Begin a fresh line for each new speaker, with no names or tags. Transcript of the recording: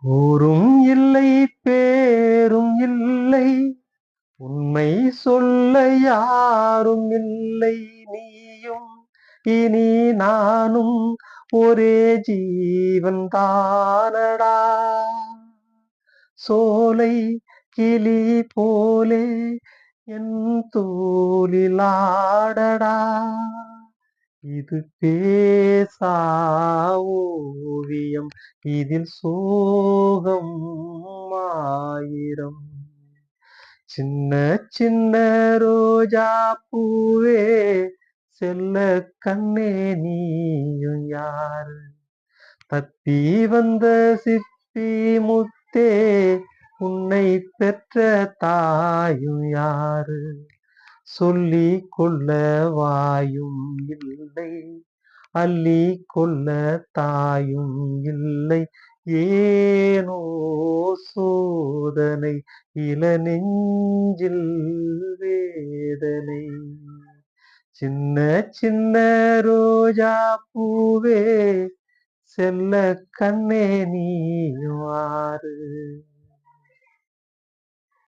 ஊரும் இல்லை பேரும் இல்லை. உண்மை சொல்ல யாரும் இல்லை. நீயும் இனி நானும் ஒரே ஜீவன் தானடா. சோலை கிளி போலே என் தோலிலாடடா இது பேசா ஓவியம் இதில் சோகம் ஆயிரம். சின்ன சின்ன ரோஜா பூவே செல்ல கண்ணே நீயும் யாரு? தப்பி வந்த சிப்பி முத்தே உன்னை பெற்ற தாயும் யாரு? சொல்லி கொள்ள வாயும் இல்லை அள்ளி கொள்ள தாயும் இல்லை. ஏனோ சோதனை இள நெஞ்சில் வேதனை. சின்ன சின்ன ரோஜா பூவே செல்ல கண்ணே நீ வாரு